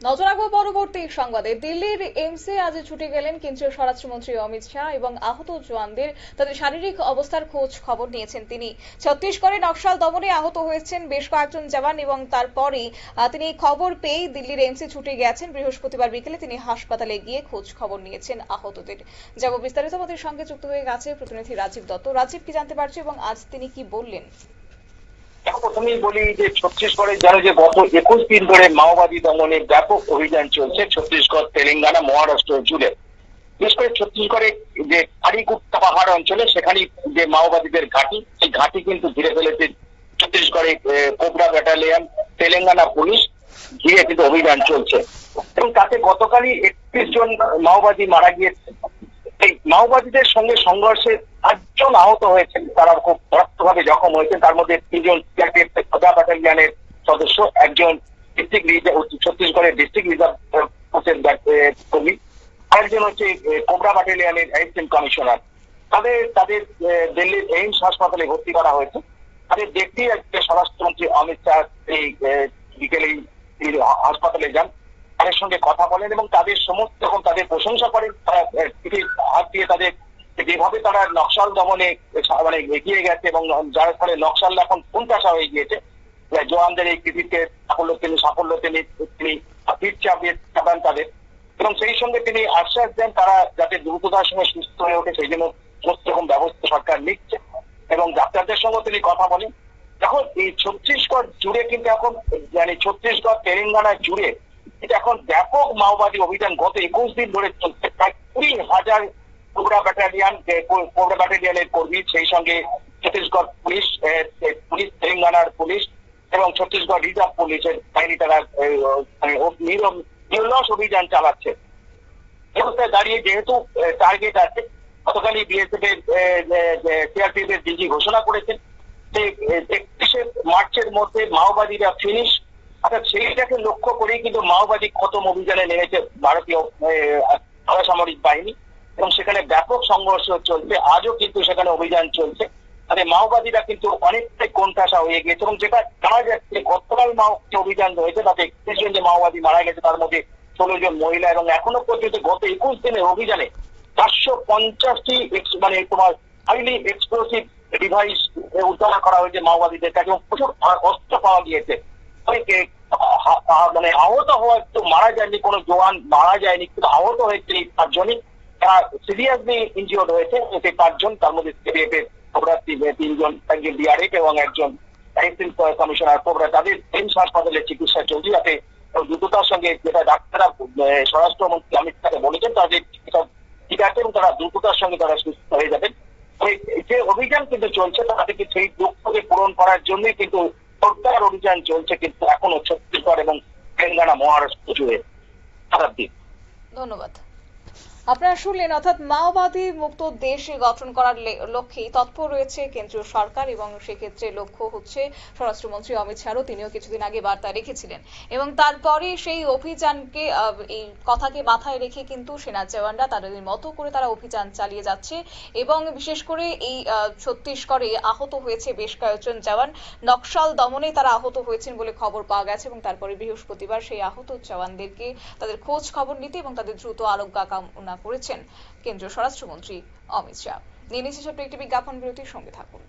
নজর রাখব পরবর্তী সংবাদে। দিল্লির এইমসে আজ ছুটে গেলেন কেন্দ্রীয় স্বরাষ্ট্রমন্ত্রী অমিত শাহ এবং আহত জওয়ানদের তাদের শারীরিক অবস্থার খোঁজ খবর নিয়েছেন তিনি। ছত্তিশগড়ে নকশাল দমনে আহত হয়েছেন বেশ কয়েকজন জওয়ান এবং তারপরেই আহ, তিনি খবর পেয়েই দিল্লির এইমসে ছুটে গেছেন। বৃহস্পতিবার বিকেলে তিনি হাসপাতালে গিয়ে খোঁজ খবর নিয়েছেন আহতদের। যাব বিস্তারিত আমাদের সঙ্গে যুক্ত হয়ে গেছে প্রতিনিধি রাজীব দত্ত। রাজীব কি জানতে পারছ এবং আজ তিনি কি বললেন? প্রথমেই বলি যে ছত্তিশগড়ে জানো যে গত একুশ দিন ধরে মাওবাদী দমনে ব্যাপক অভিযান চলছে, ছত্তিশগড়, তেলেঙ্গানা, মহারাষ্ট্র জুড়ে বিশেষ করে ছত্তিশগড়ে যে কারিগুপ্তা পাহাড় অঞ্চলে সেখানে যে মাওবাদীদের ঘাঁটি, সেই ঘাঁটি কিন্তু ঘিরে ফেলেছে ছত্তিশগড়ে কোবরা ব্যাটালিয়ন, তেলেঙ্গানা পুলিশ, ঘিরে কিন্তু অভিযান চলছে। এবং তাতে গতকালই একত্রিশ জন মাওবাদী মারা গিয়েছে। এই মাওবাদীদের সঙ্গে সংঘর্ষে আটজন আহত হয়েছেন। তারা খুব মারাত্মকভাবে জখম হয়েছেন। তার মধ্যে তিনজন খোদা ব্যাটালিয়ানের সদস্য, একজন ডিস্ট্রিক্ট রিজার্ভ ছত্তিশগড়ের ডিস্ট্রিক্ট রিজার্ভ ফোর্সের কর্মী। আরেকজন হচ্ছে কোবরা ব্যাটালিয়ানের অ্যাসিস্ট্যান্ট কমিশনার তাদের তাদের দিল্লির এইমস হাসপাতালে ভর্তি করা হয়েছে। তাদের দেখতেই আজকে স্বরাষ্ট্রমন্ত্রী অমিত শাহ এই তিনি হাসপাতালে যান। তাদের সঙ্গে কথা বলেন এবং তাদের সমস্ত রকম তাদের প্রশংসা করেন, তারা দিয়ে তাদের যেভাবে তারা নকশাল দমনে মানে এগিয়ে গেছে এবং যার ফলে নকশাল এখন কোনটাসা হয়ে গিয়েছে জওয়ানদের এই কৃতিত্বে সাফল্য তিনি সাফল্য তিনি তিনি চাপিয়ে চাপান তাদের। এবং সেই সঙ্গে তিনি আশ্বাস দেন তারা যাতে দ্রুততার সঙ্গে সুস্থ হয়ে ওঠে, সেই জন্য সমস্ত রকম ব্যবস্থা সরকার নিচ্ছে। এবং ডাক্তারদের সঙ্গে তিনি কথা বলেন। এখন এই ছত্তিশগড় জুড়ে কিন্তু এখন মানে ছত্তিশগড় তেলেঙ্গানা জুড়ে, এটা এখন ব্যাপক মাওবাদী অভিযান গত একুশ দিন ধরে চলছে। প্রায় কুড়ি হাজার কোবরা ব্যাটালিয়ান কোবরা ব্যাটালিয়ানের কর্মী, সেই সঙ্গে ছত্তিশগড় পুলিশ পুলিশ, তেলেঙ্গানার পুলিশ এবং ছত্তিশগড় রিজার্ভ পুলিশের বাহিনী তারা মানে নির্লস অভিযান চালাচ্ছে। অবস্থায় দাঁড়িয়ে যেহেতু টার্গেট আছে, গতকালই বিএসএফ এর সিআরপিএফ এর ডিজি ঘোষণা করেছেন যে একত্রিশে মার্চের মধ্যে মাওবাদীরা ফিনিশ অর্থাৎ সেইটাকে লক্ষ্য করেই কিন্তু মাওবাদী খতম অভিযানে নেমেছে ভারতীয় সামরিক বাহিনী এবং সেখানে ব্যাপক সংঘর্ষ চলছে, আজও কিন্তু সেখানে অভিযান চলছে। মানে মাওবাদীরা কিন্তু অনেকটাই কোণঠাসা হয়ে গেছে এবং যেটা জানা যাচ্ছে গতকাল মাও অভিযান রয়েছে, তাতে একত্রিশ জন যে মাওবাদী মারা গেছে, তার মধ্যে ষোলো জন মহিলা এবং এখনও পর্যন্ত গত একুশ দিনের অভিযানে চারশো পঞ্চাশটি মানে তোমার হাইলি এক্সপ্লোসিভ ডিভাইস উদ্ধার করা হয়েছে মাওবাদীদের কাছে এবং প্রচুর অস্ত্র পাওয়া গিয়েছে। অনেকে মানে আহত হওয়া একটু মারা যায়নি, কোনো জওয়ান মারা যায়নি, কিন্তু আহত হয়েছে পাঁচজনই। তারা সিরিয়াসলি ইনজিওর্ড হয়েছে সেই পাঁচজন, তার মধ্যে সিডিএফ এর কোবরা তি- তিনজন, একজন ডিআরএফ এবং একজন কমিশনার। কোবরা তাদের এইমস হাসপাতালে চিকিৎসা চলছে, যাতে দ্রুততার সঙ্গে যেটা ডাক্তাররা স্বরাষ্ট্রমন্ত্রী অমিত শাহকে বলেছেন তাদের ঠিক আছে এবং তারা দ্রুততার সঙ্গে তারা সুস্থ হয়ে যাবেন। যে অভিযান কিন্তু চলছে তাদেরকে সেই লক্ষ্যকে পূরণ করার জন্যই কিন্তু সরকার অভিযান চলছে, কিন্তু এখনও ছত্তিশগড় এবং তেলেঙ্গানা মহারাষ্ট্র জুড়ে। সারা দিন ধন্যবাদ। আপনারা শুনলেন, অর্থাৎ মাওবাদী মুক্ত দেশ গঠন করার লে- লক্ষ্যেই তৎপর রয়েছে কেন্দ্রীয় সরকার এবং সেক্ষেত্রে লক্ষ্য হচ্ছে স্বরাষ্ট্রমন্ত্রী অমিত শাহও তিনিও কিছুদিন আগে বার্তা রেখেছিলেন। এবং তারপরে সেই অভিযানকে এই কথাকে মাথায় রেখে কিন্তু সেনা জওয়ানরা তাদের মতো করে তারা অভিযান চালিয়ে যাচ্ছে এবং বিশেষ করে এই ছত্তিশগড়ে আহত হয়েছে বেশ কয়েকজন জওয়ান। নকশাল দমনে তারা আহত হয়েছেন বলে খবর পাওয়া গেছে এবং তারপরে বৃহস্পতিবার সেই আহত জওয়ানদেরকে তাদের খোঁজ খবর নিতে এবং তাদের দ্রুত আরোগ্য কামনা করেছেন কেন্দ্রীয় স্বরাষ্ট্রমন্ত্রী অমিত শাহ। নিয়ে নিচ্ছে ছোট্ট একটি বিজ্ঞাপন বিরতির সঙ্গে থাকুন।